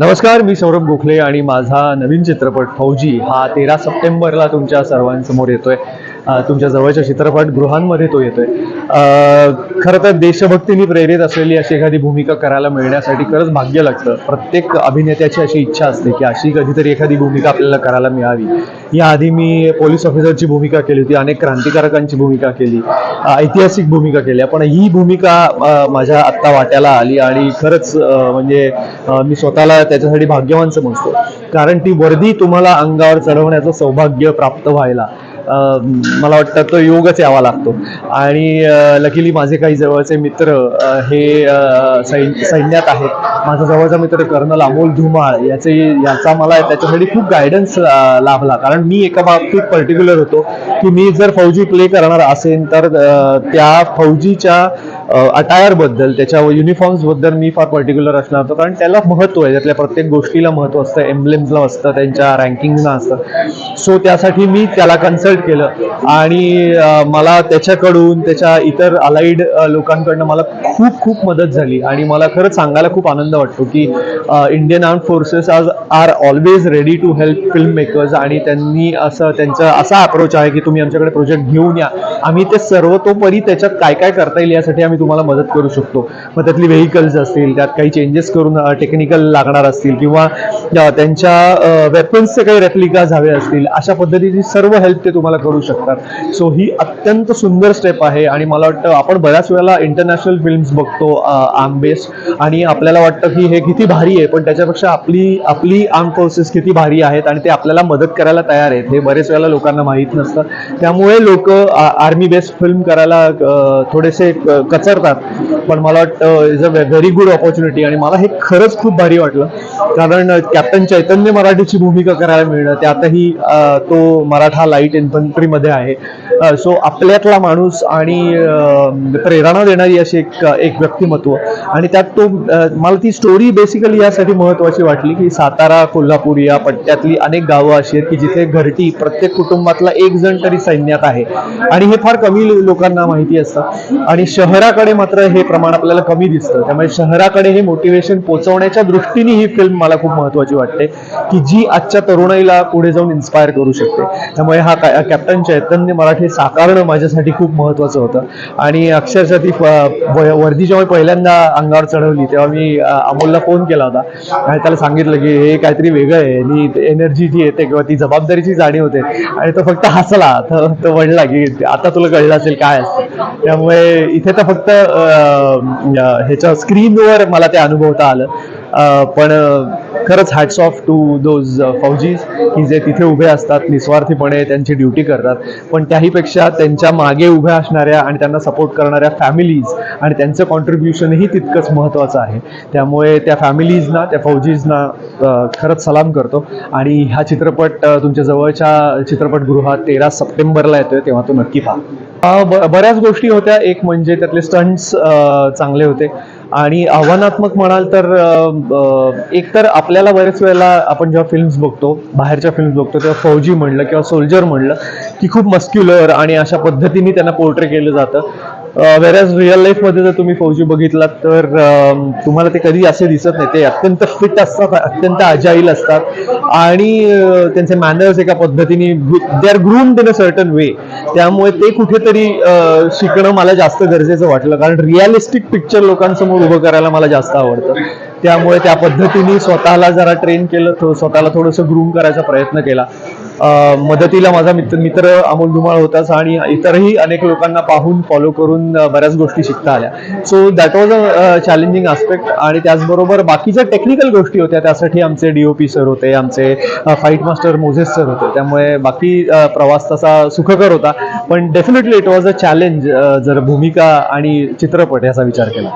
नमस्कार मी सौरभ गोखले आणि माझा नवीन चित्रपट फौजी हा तेरा सप्टेंबरला तुमच्या सर्वांसमोर येतोय. तुमच्या जवळच्या चित्रपटगृहांमध्ये तो येतोय. खरं तर देशभक्तीने प्रेरित असलेली अशी एखादी भूमिका करायला मिळण्यासाठी खरंच भाग्य लागतं. प्रत्येक अभिनेत्याची अशी इच्छा असते की अशी कधीतरी एखादी भूमिका आपल्याला करायला मिळावी. याआधी मी पोलीस ऑफिसरची भूमिका केली होती अनेक क्रांतिकारकांची भूमिका केली ऐतिहासिक भूमिका केल्या पण ही भूमिका माझ्या आत्ता वाट्याला आली आणि खरंच म्हणजे मी स्वतःला त्याच्यासाठी भाग्यवान समजतो. कारण ती वर्दी तुम्हाला अंगावर चढवण्याचं सौभाग्य प्राप्त व्हायला मला वाटतं तो योगच यावा लागतो. आणि लकीली माझे काही जवळचे मित्र हे सैन सैन्यात आहेत. माझा जवळचा मित्र कर्नल अमोल धुमाळ याचे याचा मला त्याच्यासाठी खूप गायडन्स लाभला. कारण मी एका बाबतीत पर्टिक्युलर होतो की मी जर फौजी प्ले करणार असेल तर त्या फौजीच्या अटायरबद्दल त्याच्या युनिफॉर्म्सबद्दल मी फार पर्टिक्युलर असणार होतो. कारण त्याला महत्त्व आहे त्यातल्या प्रत्येक गोष्टीला महत्त्व असतं एम्ब्लेम्सला असतं त्यांच्या रँकिंगला असतं. सो त्यासाठी मी त्याला कन्सल्ट केलं. आणि मला त्याच्याकडून त्याच्या इतर अलाइड लोकांकडनं मला खूप खूप मदत झाली. आणि मला खरंच सांगायला खूप आनंद वाटतो की इंडियन आर्म फोर्सेस आज are always ready to help film makers आणि त्यांनी असं त्यांचा असा अप्रोच आहे की तुम्ही आमच्याकडे प्रोजेक्ट घेऊन या. आम्ही ते सर्वतोपरी त्याच्यात काय काय करता येईल यासाठी आम्ही तुम्हाला मदत करू शकतो. मग त्यातली व्हेकल्स असतील त्यात काही चेंजेस करून टेक्निकल लागणार असतील किंवा त्यांच्या वेपन्सचे काही रेप्लिकाज हवे असतील अशा पद्धतीची सर्व हेल्प ते तुम्हाला करू शकतात. सो ही अत्यंत सुंदर स्टेप आहे आणि मला वाटतं आपण बऱ्याच वेळेला इंटरनॅशनल फिल्म्स बघतो आर्म बेस्ड आणि आपल्याला वाटतं की हे किती भारी आहे पण त्याच्यापेक्षा आपली आपली आर्म फोर्सेस किती भारी आहेत आणि ते आपल्याला मदत करायला तयार आहेत हे बरेच वेळेला लोकांना माहीत नसतं. त्यामुळे लोक आर्मी बेस्ड फिल्म करायला थोडेसे कचरतात. पण मला वाटतं is a very good opportunity आणि मला हे खरंच खूप भारी वाटलं. कारण कॅप्टन चैतन्य मराठीची भूमिका करायला मिळणं त्यातही तो मराठा लाइट इन्फंट्रीमध्ये आहे. सो आपल्यातला माणूस आणि प्रेरणा देणारी अशी एक एक व्यक्तिमत्व. आणि त्यात तो मला ती स्टोरी बेसिकली यासाठी महत्वाची वाटली की सातारा कोल्हापूर या पट्ट्यातली अनेक गावं अशी आहेत की जिथे घरटी प्रत्येक कुटुंबातला एक जण तरी सैन्यात आहे. आणि हे फार कमी लोकांना माहिती असतं. आणि शहराकडे मात्र हे प्रमाण आपल्याला कमी दिसतं. त्यामुळे शहराकडे हे मोटिवेशन पोचवण्याच्या दृष्टीने ही फिल्म मला खूप महत्वाची वाटते की जी आजच्या तरुणाईला पुढे जाऊन इन्स्पायर करू शकते. त्यामुळे हा कॅप्टन चैतन्य मराठी साकारणं माझ्यासाठी खूप महत्वाचं होतं. आणि अक्षरशः ती वर्दी जेव्हा पहिल्यांदा अंगावर चढवली तेव्हा मी अमोलला फोन केला होता. आणि त्याला सांगितलं की हे काहीतरी वेगळं आहे. आणि एनर्जी जी येते किंवा ती जबाबदारीची जाणीव होते. आणि तो फक्त हसला. तर तो म्हणला की आता तुला कळलं असेल काय असतं. त्यामुळे इथे तर फक्त ह्याच्या स्क्रीनवर मला ते अनुभवता आलं. पण खरंच हॅट्स ऑफ टू दोज फौजीज की जे तिथे उभे असतात निस्वार्थीपणे त्यांची ड्युटी करतात. पण त्याहीपेक्षा त्यांच्या मागे उभ्या असणाऱ्या आणि त्यांना सपोर्ट करणाऱ्या फॅमिलीज आणि त्यांचं कॉन्ट्रीब्युशनही तितकंच महत्त्वाचं आहे. त्यामुळे त्या फॅमिलीजना त्या फौजीजना खरंच सलाम करतो. आणि हा चित्रपट तुमच्या जवळच्या चित्रपटगृहात तेरा सप्टेंबरला येतोय तेव्हा तो नक्की पहा. ब- बऱ्याच गोष्टी होत्या. एक म्हणजे त्यातले स्टंट्स चांगले होते. आणि आव्हानात्मक म्हणाल तर एकतर एक तर आपल्याला बरेच वेळेला आपण जेव्हा फिल्म्स बघतो बाहेरच्या फिल्म्स बघतो तेव्हा फौजी म्हणलं किंवा सोल्जर म्हणलं की खूप मस्क्युलर आणि अशा पद्धतीने त्यांना पोर्ट्रे केलं जातं. वेरॅज रिअल लाईफमध्ये जर तुम्ही फौजी बघितलात तर तुम्हाला ते कधी असे दिसत नाही. ते अत्यंत फिट असतात अत्यंत अजाईल असतात. आणि त्यांचे मॅनर्स एका पद्धतीने they are groomed in a certain way त्यामुळे ते कुठेतरी शिकणं मला जास्त गरजेचं वाटलं. कारण रिअलिस्टिक पिक्चर लोकांसमोर उभं करायला मला जास्त आवडतं. त्यामुळे त्या पद्धतीने स्वतःला जरा ट्रेन केलं स्वतःला थोडंसं ग्रूम करायचा प्रयत्न केला. मदतीला माझा मित्र मित्र अमोल धुमाळ होताच आणि इतरही अनेक लोकांना पाहून फॉलो करून बऱ्याच गोष्टी शिकता आल्या. So that was a challenging aspect आणि त्याचबरोबर बाकीच्या टेक्निकल गोष्टी होत्या. त्यासाठी आमचे डीओपी सर होते आमचे फाईट मास्टर मोझेस सर होते. त्यामुळे बाकी प्रवास तसा सुखकर होता. पण definitely it was a challenge जर भूमिका आणि चित्रपट याचा विचार केला.